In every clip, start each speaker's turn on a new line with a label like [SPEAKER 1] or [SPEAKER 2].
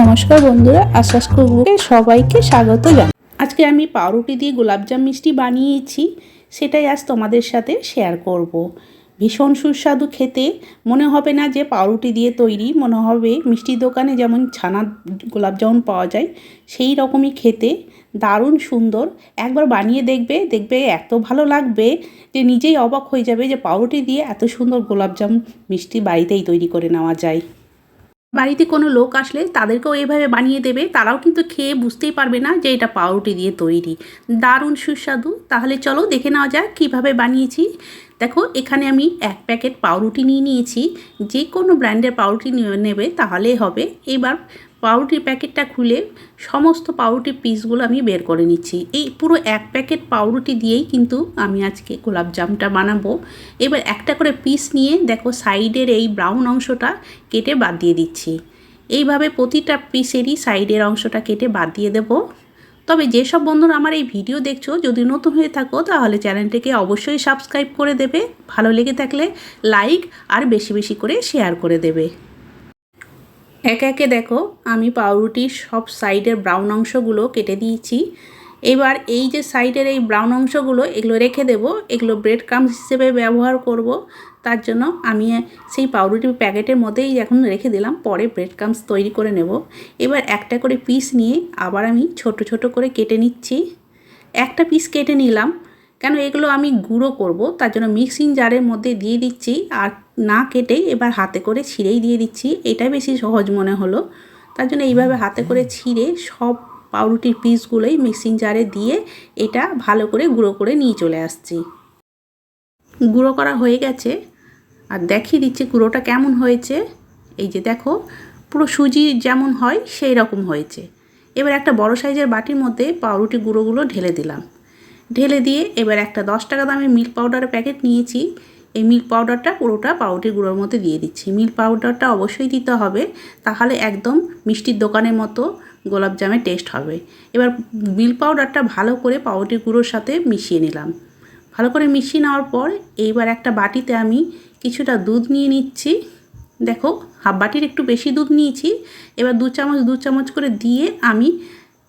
[SPEAKER 1] নমস্কার বন্ধুরা আশ্বাস কুকুরকে সবাইকে স্বাগত জানাই। আজকে আমি পাউরুটি দিয়ে গোলাপজাম মিষ্টি বানিয়েছি, সেটাই আজ তোমাদের সাথে শেয়ার করব। ভীষণ সুস্বাদু খেতে, মনে হবে না যে পাউরুটি দিয়ে তৈরি, মনে হবে মিষ্টির দোকানে যেমন ছানা গোলাপজামুন পাওয়া যায়, সেই রকমই খেতে, দারুণ সুন্দর। একবার বানিয়ে দেখবে দেখবে এত ভালো লাগবে যে নিজেই অবাক হয়ে যাবে যে পাউরুটি দিয়ে এত সুন্দর গোলাপজাম মিষ্টি বাড়িতেই তৈরি করে নেওয়া যায়। বাড়িতে কোনো লোক আসলে তাদেরকেও এভাবে বানিয়ে দেবে, তারাও কিন্তু খেয়ে বুঝতেই পারবে না যে এটা পাউরুটি দিয়ে তৈরি। দারুণ সুস্বাদু। তাহলে চলো দেখে নেওয়া যাক কীভাবে বানিয়েছি। দেখো, এখানে আমি এক প্যাকেট পাউরুটি নিয়ে নিয়েছি। যে কোনো ব্র্যান্ডের পাউরুটি নেবে, তাহলেই হবে। এবার পাউরুটির প্যাকেটটা খুলে সমস্ত পাউরুটির পিসগুলো আমি বের করে নিচ্ছি। এই পুরো এক প্যাকেট পাউরুটি দিয়েই কিন্তু আমি আজকে গোলাপজামটা বানাবো। এবার একটা করে পিস নিয়ে দেখো সাইডের এই ব্রাউন অংশটা কেটে বাদ দিয়ে দিচ্ছি। এইভাবে প্রতিটা পিসেরই সাইডের অংশটা কেটে বাদ দিয়ে দেবো। তবে যেসব বন্ধুরা আমার এই ভিডিও দেখছ, যদি নতুন হয়ে থাকো, তাহলে চ্যানেলটিকে অবশ্যই সাবস্ক্রাইব করে দেবে। ভালো লেগে থাকলে লাইক আর বেশি বেশি করে শেয়ার করে দেবে। একে একে দেখো, আমি পাউরুটির সব সাইডের ব্রাউন অংশগুলো কেটে দিয়েছি। এবার এই যে সাইডের এই ব্রাউন অংশগুলো, এগুলো রেখে দেবো। এগুলো ব্রেড ক্রামস হিসেবে ব্যবহার করব। তার জন্য আমি সেই পাউরুটির প্যাকেটের মধ্যেই এখন রেখে দিলাম। পরে ব্রেড ক্রামস তৈরি করে নেব। এবার একটা করে পিস নিয়ে আবার আমি ছোট ছোট করে কেটে নিচ্ছি। একটা পিস কেটে নিলাম। কেন এগুলো আমি গুঁড়ো করব, তার জন্য মিক্সিং জারের মধ্যে দিয়ে দিচ্ছি আর না কেটেই এবার হাতে করে ছিঁড়েই দিয়ে দিচ্ছি এটাই বেশি সহজ মনে হলো। তার জন্য এইভাবে হাতে করে ছিঁড়ে সব পাউরুটির পিসগুলোই মিক্সিং জারে দিয়ে এটা ভালো করে গুঁড়ো করে নিয়ে চলে আসছি। গুঁড়ো করা হয়ে গেছে, আর দেখিয়ে দিচ্ছি গুঁড়োটা কেমন হয়েছে। এই যে দেখো, পুরো সুজি যেমন হয় সেই রকম হয়েছে। এবার একটা বড় সাইজের বাটির মধ্যে পাউরুটি গুঁড়োগুলো ঢেলে দিলাম। ঢেলে দিয়ে এবার একটা দশ টাকা দামের মিল্ক পাউডারের প্যাকেট নিয়েছি। এই মিল্ক পাউডারটা পুরোটা পাউরুটির গুঁড়োর মধ্যে দিয়ে দিচ্ছি। মিল্ক পাউডারটা অবশ্যই দিতে হবে, তাহলে একদম মিষ্টির দোকানের মতো গোলাপ জামের টেস্ট হবে। এবার মিল্ক পাউডারটা ভালো করে পাউরুটির গুঁড়োর সাথে মিশিয়ে নিলাম। ভালো করে মিশিয়ে নেওয়ার পর এইবার একটা বাটিতে আমি কিছুটা দুধ নিয়ে নিচ্ছি। দেখো, হাফ বাটির একটু বেশি দুধ নিয়েছি। এবার দু চামচ দু চামচ করে দিয়ে আমি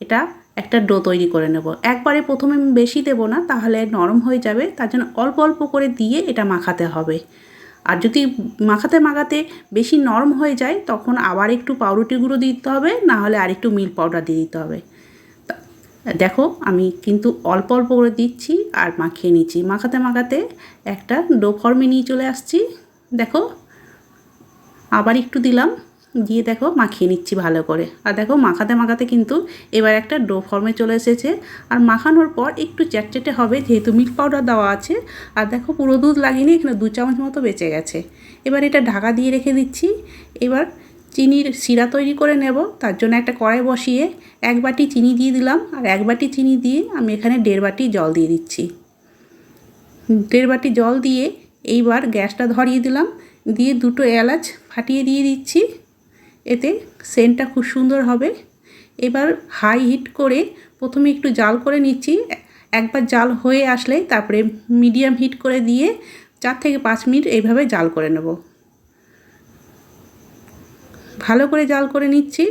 [SPEAKER 1] এটা একটা ডো তৈরি করে নেব। একবারে প্রথমে বেশি দেব না, তাহলে নরম হয়ে যাবে, তার জন্য অল্প অল্প করে দিয়ে এটা মাখাতে হবে। আর যদি মাখাতে মাখাতে বেশি নরম হয়ে যায়, তখন আবার একটু পাউরুটি গুঁড়ো দিতে হবে, না হলে আর একটু মিল্ক পাউডার দিয়ে দিতে হবে। দেখো, আমি কিন্তু অল্প অল্প করে দিচ্ছি আর মাখিয়ে নিচ্ছি। মাখাতে মাখাতে একটা ডো ফর্মে নিয়ে চলে আসছি। দেখো, আবার একটু দিলাম। দিয়ে দেখো মাখিয়ে নিচ্ছি ভালো করে। আর দেখো মাখাতে মাখাতে কিন্তু এবার একটা ডো ফর্মে চলে এসেছে। আর মাখানোর পর একটু চ্যাটচেটে হবে যেহেতু মিল্ক পাউডার দেওয়া আছে। আর দেখো পুরো দুধ লাগিনি এখানে দু চামচ মতো বেঁচে গেছে। এবার এটা ঢাকা দিয়ে রেখে দিচ্ছি। এবার চিনির শিরা তৈরি করে নেব। তার জন্য একটা কড়াই বসিয়ে এক বাটি চিনি দিয়ে দিলাম। আর এক বাটি চিনি দিয়ে আমি এখানে দেড় বাটি জল দিয়ে দিচ্ছি। দেড় বাটি জল দিয়ে এইবার গ্যাসটা ধরিয়ে দিলাম। দিয়ে দুটো এলাচ ফাটিয়ে দিয়ে দিচ্ছি। এতে সেন্টটা খুব সুন্দর হবে। এবার হাই হিট করে প্রথমে একটু জাল করে নিচ্ছি। একবার জাল হয়ে আসলে তারপরে মিডিয়াম হিট করে দিয়ে চার থেকে পাঁচ মিনিট এইভাবে জাল করে নেব। ভালো করে জাল করে নিচ্ছি।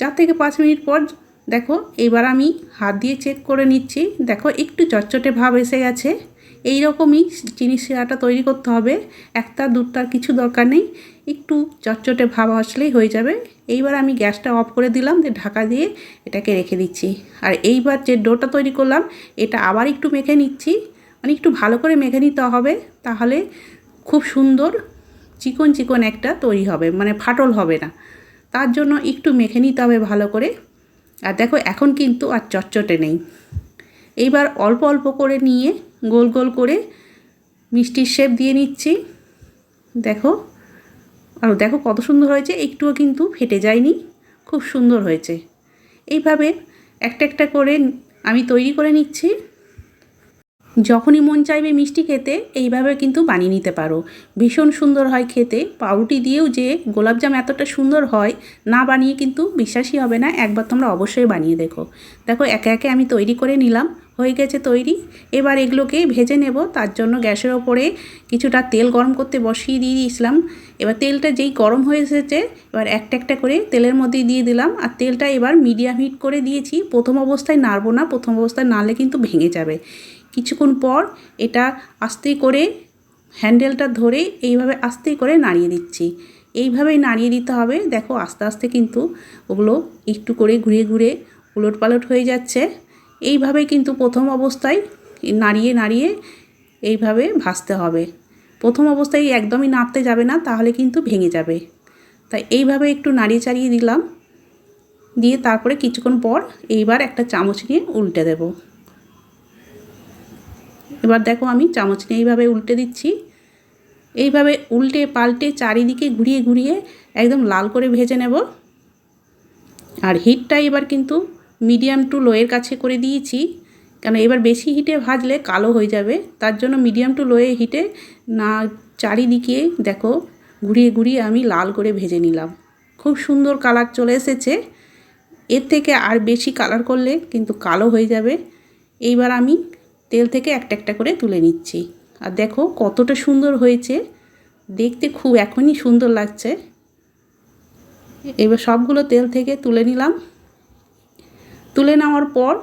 [SPEAKER 1] চার থেকে পাঁচ মিনিট পর দেখো, এবার আমি হাত দিয়ে চেক করে নিচ্ছি। দেখো, একটু চটচটে ভাব এসে গেছে। এই রকমই চিনি শিরাটা তৈরি করতে হবে। একটা দুধটার কিছু দরকার নেই। একটু চটচটে ভাব আসলেই হয়ে যাবে। এইবার আমি গ্যাসটা অফ করে দিলাম, দিয়ে ঢাকা দিয়ে এটাকে রেখে দিচ্ছি। আর এইবার যে ডোটা তৈরি করলাম, এটা আবার একটু মেখে নিচ্ছি। মানে একটু ভালো করে মেখে নিতে হবে, তাহলে খুব সুন্দর চিকন চিকন একটা তৈরি হবে মানে ফাটল হবে না। তার জন্য একটু মেখে নিতে হবে ভালো করে। আর দেখো, এখন কিন্তু আর চটচটে নেই। এইবার অল্প অল্প করে নিয়ে গোল গোল করে মিষ্টির শেপ দিয়ে নিচ্ছি। দেখো। আর দেখো কত সুন্দর হয়েছে, একটুও কিন্তু ফেটে যায়নি, খুব সুন্দর হয়েছে। এইভাবে একটা একটা করে আমি তৈরি করে নিচ্ছি। যখনই মন চাইবে মিষ্টি খেতে, এইভাবে কিন্তু বানিয়ে নিতে পারো। ভীষণ সুন্দর হয় খেতে। পাউরুটি দিয়েও যে গোলাপজাম এতটা সুন্দর হয়, না বানিয়ে কিন্তু বিশ্বাসই হবে না। একবার তোমরা অবশ্যই বানিয়ে দেখো। দেখো, একে একে আমি তৈরি করে নিলাম। হয়ে গেছে তৈরি। এবার এগুলোকে ভেজে নেব। তার জন্য গ্যাসের ওপরে কিছুটা তেল গরম করতে বসিয়ে দিয়ে দিয়েছিলাম। এবার তেলটা যেই গরম হয়ে এসেছে, এবার একটা একটা করে তেলের মধ্যে দিয়ে দিলাম। আর তেলটা এবার মিডিয়াম হিট করে দিয়েছি। প্রথম অবস্থায় নাড়বো না, প্রথম অবস্থায় নাড়লে কিন্তু ভেঙে যাবে। কিছুক্ষণ পর এটা আস্তে করে হ্যান্ডেলটা ধরে এইভাবে আস্তে করে নাড়িয়ে দিচ্ছি। এইভাবেই নাড়িয়ে দিতে হবে। দেখো আস্তে আস্তে কিন্তু ওগুলো একটু করে ঘুরে ঘুরে উলট পালট হয়ে যাচ্ছে। এইভাবেই কিন্তু প্রথম অবস্থায় নাড়িয়ে নাড়িয়ে এইভাবে ভাজতে হবে। প্রথম অবস্থায় একদমই নাড়তে যাবে না, তাহলে কিন্তু ভেঙে যাবে। তাই এইভাবে একটু নাড়িয়ে চাড়িয়ে দিলাম। দিয়ে তারপরে কিছুক্ষণ পর এইবার একটা চামচ নিয়ে উল্টে দেব। এবার দেখো আমি চামচ নিয়ে এইভাবে উল্টে দিচ্ছি। এইভাবে উল্টে পাল্টে চারিদিকে ঘুরিয়ে ঘুরিয়ে একদম লাল করে ভেজে নেব। আর হিটটা এবার কিন্তু মিডিয়াম টু লোয়ের কাছে করে দিয়েছি। কেন এবার বেশি হিটে ভাজলে কালো হয়ে যাবে। তার জন্য মিডিয়াম টু লোয়ে হিটে না চারিদিকে দেখো ঘুরিয়ে ঘুরিয়ে আমি লাল করে ভেজে নিলাম। খুব সুন্দর কালার চলে এসেছে। এর থেকে আর বেশি কালার করলে কিন্তু কালো হয়ে যাবে। এইবার আমি তেল থেকে একটা একটা করে তুলে নিচ্ছি। আর দেখো কতটা সুন্দর হয়েছে। দেখতে খুব এখনই সুন্দর লাগছে। এবার সবগুলো তেল থেকে তুলে নিলাম। তুলে নেওয়ার পর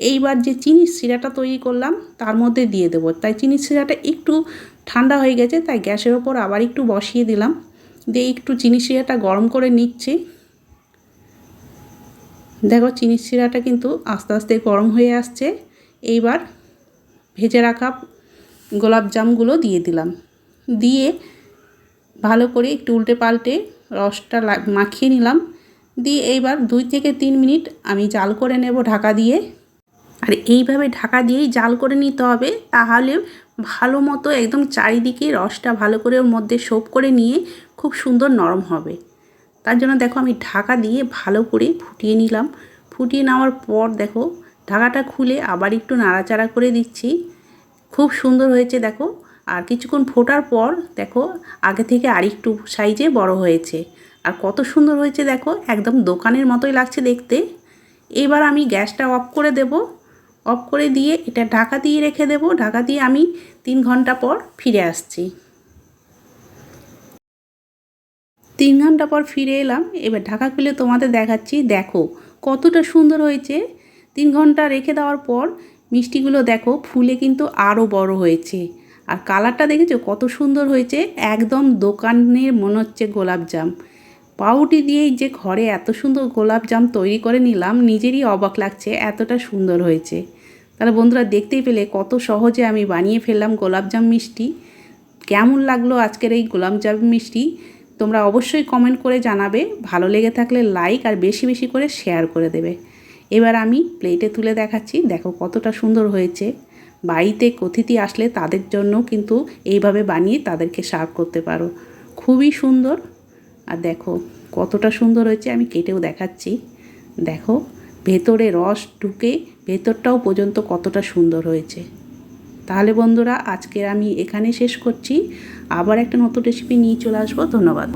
[SPEAKER 1] এইবার যে চিনির শিরাটা তৈরি করলাম, তার মধ্যে দিয়ে দেবো। তাই চিনির শিরাটা একটু ঠান্ডা হয়ে গেছে, তাই গ্যাসের ওপর আবার একটু বসিয়ে দিলাম। দিয়ে একটু চিনির শিরাটা গরম করে নিচ্ছি। দেখো চিনির শিরাটা কিন্তু আস্তে আস্তে গরম হয়ে আসছে। এইবার ভেজে রাখা গোলাপ জামগুলো দিয়ে দিলাম। দিয়ে ভালো করে একটু উল্টে পাল্টে রসটা মাখিয়ে নিলাম। দিয়ে এইবার দুই থেকে তিন মিনিট আমি জাল করে নেব ঢাকা দিয়ে। আর এইভাবে ঢাকা দিয়েই জাল করে নিতে হবে, তাহলে ভালো মতো একদম চারিদিকে রসটা ভালো করে ওর মধ্যে সোপ করে নিয়ে খুব সুন্দর নরম হবে। তার জন্য দেখো আমি ঢাকা দিয়ে ভালো করে ফুটিয়ে নিলাম। ফুটিয়ে নেওয়ার পর দেখো ঢাকাটা খুলে আবার একটু নাড়াচাড়া করে দিচ্ছি। খুব সুন্দর হয়েছে দেখো। আর কিছুক্ষণ ফোটার পর দেখো আগে থেকে আরেকটু সাইজে বড় হয়েছে। আর কত সুন্দর হয়েছে দেখো, একদম দোকানের মতোই লাগছে দেখতে। এবার আমি গ্যাসটা অফ করে দেব। অফ করে দিয়ে এটা ঢাকা দিয়ে রেখে দেব। ঢাকা দিয়ে আমি তিন ঘণ্টা পর ফিরে আসছি। তিন ঘণ্টা পর ফিরে এলাম। এবার ঢাকা খুলে তোমাদের দেখাচ্ছি। দেখো, কতটা সুন্দর হয়েছে। তিন ঘণ্টা রেখে দেওয়ার পর মিষ্টিগুলো দেখো, ফুলে কিন্তু আরও বড় হয়েছে। আর কালারটা দেখেছ? কত সুন্দর হয়েছে। একদম দোকানের মনে হচ্ছে গোলাপজাম। পাউটি দিয়েই যে ঘরে এত সুন্দর গোলাপজাম তৈরি করে নিলাম, নিজেরই অবাক লাগছে, এতটা সুন্দর হয়েছে। তাহলে বন্ধুরা দেখতেই পেলে কত সহজে আমি বানিয়ে ফেললাম গোলাপজাম মিষ্টি। কেমন লাগল আজকের এই গোলাপজাম মিষ্টি? তোমরা অবশ্যই কমেন্ট করে জানাবে। ভালো লেগে থাকলে লাইক আর বেশি বেশি করে শেয়ার করে দেবে। এবার আমি প্লেটে তুলে দেখাচ্ছি। দেখো কতটা সুন্দর হয়েছে। বাড়িতে অতিথি আসলে তাদের জন্য কিন্তু এইভাবে বানিয়ে তাদেরকে সার্ভ করতে পারো। খুবই সুন্দর। আর দেখো কতটা সুন্দর হয়েছে, আমি কেটেও দেখাচ্ছি। দেখো, ভেতরে রস ঢুকে ভেতরটাও পর্যন্ত কতটা সুন্দর হয়েছে। তাহলে বন্ধুরা আজকে আমি এখানে শেষ করছি। আবার একটা নতুন রেসিপি নিয়ে চলে আসব। ধন্যবাদ।